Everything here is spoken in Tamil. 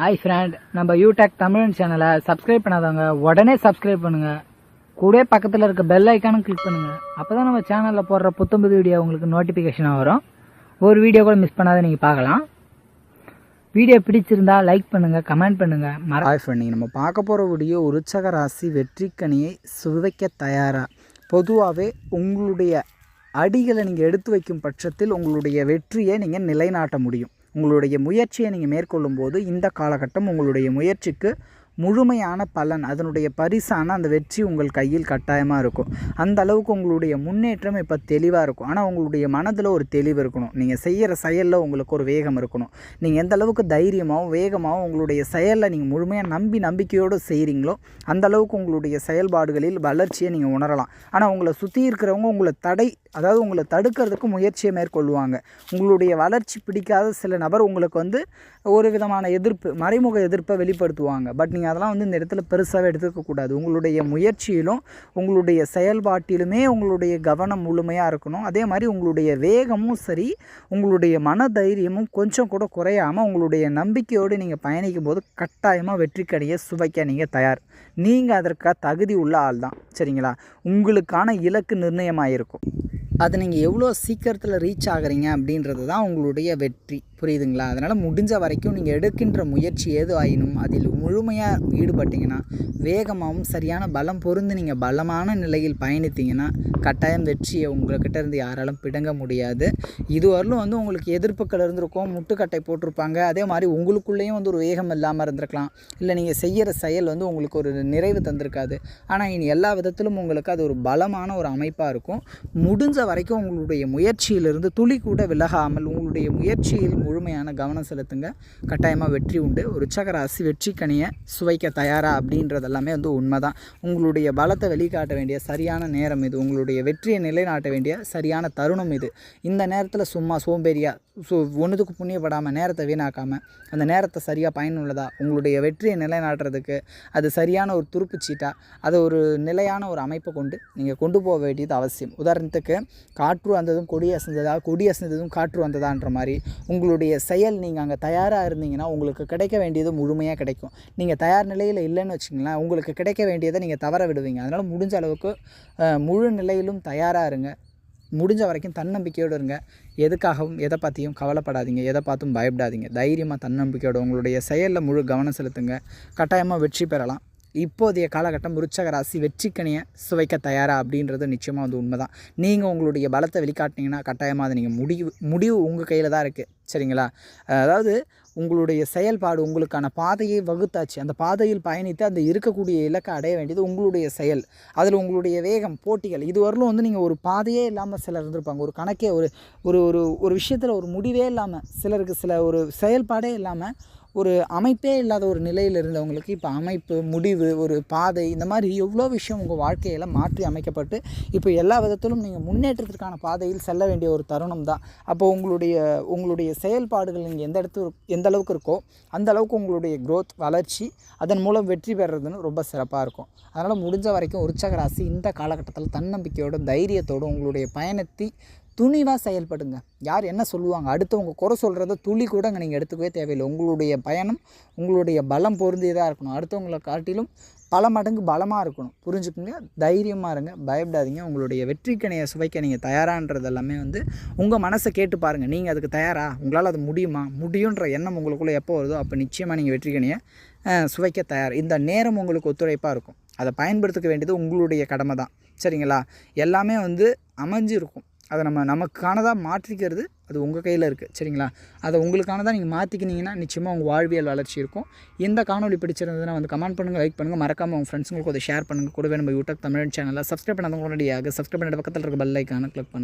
ஹாய் ஃப்ரெண்ட் நம்ம யூடெக் தமிழன் சேனலை சப்ஸ்கிரைப் பண்ணாதவங்க உடனே சப்ஸ்கிரைப் பண்ணுங்க. கூட பக்கத்தில் இருக்க பெல் ஐக்கானும் கிளிக் பண்ணுங்க. அப்பதான் நம்ம சேனலில் போடுற புத்தம்புது வீடியோ உங்களுக்கு நோட்டிஃபிகேஷனாக வரும். ஒரு வீடியோ கூட மிஸ் பண்ணாத நீங்கள் பார்க்கலாம். வீடியோ பிடிச்சிருந்தா லைக் பண்ணுங்க கமெண்ட் பண்ணுங்க. மற ஹாய் ஃப்ரெண்ட் நீங்கள் நம்ம பார்க்க போகிற வீடியோ உற்சக ராசி வெற்றிக்கனியை சுவைக்க தயாரா? பொதுவாகவே உங்களுடைய அடிகளை நீங்கள் எடுத்து வைக்கும் பட்சத்தில் உங்களுடைய வெற்றியை நீங்கள் நிலைநாட்ட முடியும். உங்களுடைய முயற்சியை நீங்கள் மேற்கொள்ளும் போது இந்த காலகட்டம் உங்களுடைய முயற்சிக்கு முழுமையான பலன் அதனுடைய பரிசான அந்த வெற்றி உங்கள் கையில் கட்டாயமாக இருக்கும். அந்த அளவுக்கு உங்களுடைய முன்னேற்றம் இப்போ தெளிவாக இருக்கும். ஆனால் உங்களுடைய மனதில் ஒரு தெளிவு இருக்கணும். நீங்கள் செய்கிற செயலில் உங்களுக்கு ஒரு வேகம் இருக்கணும். நீங்கள் எந்த அளவுக்கு தைரியமாகவும் வேகமாகவும் உங்களுடைய செயலில் நீங்கள் முழுமையாக நம்பி நம்பிக்கையோடு செய்கிறீங்களோ அந்த அளவுக்கு உங்களுடைய செயல்பாடுகளில் வளர்ச்சியை நீங்கள் உணரலாம். ஆனால் உங்களை சுற்றி இருக்கிறவங்க உங்களை தடை அதாவது உங்களை தடுக்கிறதுக்கு முயற்சியை மேற்கொள்வாங்க. உங்களுடைய வளர்ச்சி பிடிக்காத சில நபர் உங்களுக்கு வந்து ஒரு விதமான எதிர்ப்பு மறைமுக எதிர்ப்பை வெளிப்படுத்துவாங்க. பட் நீங்கள் அதெல்லாம் வந்து இந்த இடத்துல பெருசாகவே எடுத்துக்கக்கூடாது உங்களுடைய முயற்சியிலும் உங்களுடைய செயல்பாட்டிலுமே உங்களுடைய கவனம் முழுமையாக இருக்கணும். அதே மாதிரி உங்களுடைய வேகமும் சரி உங்களுடைய மன தைரியமும் கொஞ்சம் கூட குறையாமல் உங்களுடைய நம்பிக்கையோடு நீங்கள் பயணிக்கும் போது கட்டாயமாக வெற்றிக்கடையை சுவைக்க நீங்கள் தயார். நீங்கள் அதற்காக தகுதி உள்ள ஆள் தான் சரிங்களா? உங்களுக்கான இலக்கு நிர்ணயமாக இருக்கும் அது நீங்கள் எவ்வளோ சீக்கிரத்தில் ரீச் ஆகுறீங்க அப்படின்றது தான் உங்களுடைய வெற்றி. புரியுதுங்களா? அதனால் முடிஞ்ச வரைக்கும் நீங்கள் எடுக்கின்ற முயற்சி ஏது ஆயினும் அதில் முழுமையாக ஈடுபட்டீங்கன்னா வேகமாகவும் சரியான பலம் பொருந்து நீங்கள் பலமான நிலையில் பயணித்தீங்கன்னா கட்டாயம் வெற்றியை உங்கள்கிட்ட இருந்து யாராலும் பிடுங்க முடியாது. இதுவரையிலும் வந்து உங்களுக்கு எதிர்ப்புகள் இருந்திருக்கும் முட்டுக்கட்டை போட்டிருப்பாங்க. அதே மாதிரி உங்களுக்குள்ளேயும் வந்து ஒரு வேகம் இல்லாமல் இருந்திருக்கலாம். இல்லை நீங்கள் செய்கிற செயல் வந்து உங்களுக்கு ஒரு நிறைவு தந்திருக்காது. ஆனால் இனி எல்லா விதத்திலும் உங்களுக்கு அது ஒரு பலமான ஒரு அமைப்பாக இருக்கும். முடிஞ்ச வரைக்கும் உங்களுடைய முயற்சியிலிருந்து துளி கூட விலகாமல் உங்களுடைய முயற்சியில் முழுமையான கவனம் செலுத்துங்க. கட்டாயமாக வெற்றி உண்டு. ஒரு உச்சகராசி வெற்றி கனியை சுவைக்க தயாரா அப்படின்றது எல்லாமே வந்து உண்மைதான். உங்களுடைய பலத்தை வெளிக்காட்ட வேண்டிய சரியான நேரம் இது. உங்களுடைய வெற்றியை நிலைநாட்ட வேண்டிய சரியான தருணம் இது. இந்த நேரத்தில் சும்மா சோம்பேறியாக ஸோ ஒன்றுத்துக்கு புண்ணியப்படாமல் நேரத்தை வீணாக்காமல் அந்த நேரத்தை சரியாக பயனுள்ளதா? உங்களுடைய வெற்றியை நிலைநாட்டுறதுக்கு அது சரியான ஒரு துருப்புச்சீட்டாக அதை ஒரு நிலையான ஒரு அமைப்பை கொண்டு நீங்கள் கொண்டு போக வேண்டியது அவசியம். உதாரணத்துக்கு காற்று வந்ததும் கொடி அசைந்ததா கொடி அசைந்ததும் காற்று வந்ததான்ற மாதிரி உங்களுடைய செயல் நீங்கள் அங்கே தயாராக இருந்தீங்கன்னா உங்களுக்கு கிடைக்க வேண்டியது முழுமையாக கிடைக்கும். நீங்கள் தயார் நிலையில் இல்லைன்னு வச்சுங்களேன் உங்களுக்கு கிடைக்க வேண்டியதை நீங்கள் தவற விடுவீங்க. அதனால் முடிஞ்ச அளவுக்கு முழு நிலையிலும் தயாராக இருங்க. முடிஞ்ச வரைக்கும் தன்னம்பிக்கையோடு இருங்க. எதுக்காகவும் எதை பற்றியும் கவலைப்படாதீங்க. எதை பார்த்தும் பயப்படாதீங்க. தைரியமாக தன்னம்பிக்கையோடு உங்களுடைய செயலில் முழு கவனம் செலுத்துங்க. கட்டாயமாக வெற்றி பெறலாம். இப்போதைய காலகட்டம் விருச்சக ராசி வெற்றிக்கனியை சுவைக்க தயாரா அப்படின்றது நிச்சயமாக வந்து உண்மைதான். நீங்கள் உங்களுடைய பலத்தை வெளிக்காட்டினீங்கன்னா கட்டாயமாக நீங்கள் முடிவு முடிவு உங்கள் கையில் தான் இருக்குது சரிங்களா? அதாவது உங்களுடைய செயல்பாடு உங்களுக்கான பாதையை வகுத்தாச்சு. அந்த பாதையில் பயணித்து அந்த இருக்கக்கூடிய இலக்கை அடைய வேண்டியது உங்களுடைய செயல். அதில் உங்களுடைய வேகம் போட்டிகள் இதுவரையிலும் வந்து நீங்கள் ஒரு பாதையே இல்லாமல் சிலர் இருந்திருப்பாங்க. ஒரு கணக்கே ஒரு ஒரு ஒரு ஒரு விஷயத்தில் ஒரு முடிவே இல்லாமல் சிலருக்கு சில ஒரு செயல்பாடே இல்லாமல் ஒரு அமைப்பே இல்லாத ஒரு நிலையில் இருந்தவங்களுக்கு இப்போ அமைப்பு முடிவு ஒரு பாதை இந்த மாதிரி எவ்வளோ விஷயம் உங்கள் வாழ்க்கையில் மாற்றி அமைக்கப்பட்டு இப்போ எல்லா விதத்திலும் நீங்கள் முன்னேற்றத்திற்கான பாதையில் செல்ல வேண்டிய ஒரு தருணம் தான். அப்போ உங்களுடைய உங்களுடைய செயல்பாடுகள் நீங்கள் எந்த இடத்து எந்த அளவுக்கு இருக்கோ அந்த அளவுக்கு உங்களுடைய க்ரோத் வளர்ச்சி அதன் மூலம் வெற்றி பெறுறதுன்னு ரொம்ப சிறப்பாக இருக்கும். அதனால் முடிஞ்ச வரைக்கும் உற்சக ராசி இந்த காலகட்டத்தில் தன்னம்பிக்கையோடும் தைரியத்தோடு உங்களுடைய பயணத்தை துணிவாக செயல்படுங்க. யார் என்ன சொல்லுவாங்க? அடுத்தவங்க குறை சொல்கிறத துளி கூட அங்கே நீங்கள் எடுத்துக்கவே தேவையில்லை. உங்களுடைய பயணம் உங்களுடைய பலம் பொருந்தியதாக இருக்கணும். அடுத்தவங்களை காட்டிலும் பல மடங்கு பலமாக இருக்கணும். புரிஞ்சுக்குங்க? தைரியமாக இருங்க. பயப்படாதீங்க. உங்களுடைய வெற்றிக்கணையை சுவைக்க நீங்கள் தயாரான்றது எல்லாமே வந்து உங்கள் மனசை கேட்டு பாருங்கள் நீங்கள் அதுக்கு தயாரா? உங்களால் அது முடியுமா? முடியுன்ற எண்ணம் உங்களுக்குள்ளே எப்போ வருதோ அப்போ நிச்சயமாக நீங்கள் வெற்றிக்கணையை சுவைக்க தயார். இந்த நேரம் உங்களுக்கு ஒத்துழைப்பாக இருக்கும். அதை பயன்படுத்திக்க வேண்டியது உங்களுடைய கடமை தான் சரிங்களா? எல்லாமே வந்து அமைஞ்சிருக்கும். அதை நம்ம நமக்கானதாக மாற்றிக்கிறது அது உங்கள் கையில் இருக்குது சரிங்களா? அதை உங்களுக்கானதாக நீங்கள் மாற்றிக்கினீங்கன்னா நிச்சயமாக உங்கள் வாழ்வியல் வளர்ச்சி இருக்கும். இந்த காணொலி பிடிச்சிருந்ததுன்னா வந்து கமெண்ட் பண்ணுங்கள் லைக் பண்ணுங்கள் மறக்காமல் உங்கள் ஃப்ரெண்ட்ஸுங்களுக்கு அதை ஷேர் பண்ணுங்கள் கூடவே நம்ம யூடியூப் தமிழ் சேனலில் சப்ஸ்கிரைப் பண்ணாதவங்க உடனடியாக சப்ஸ்கிரைப் பண்ணிட்டு பக்கத்தில் இருக்க பெல் ஐக்கான கிளிக் பண்ணுங்கள்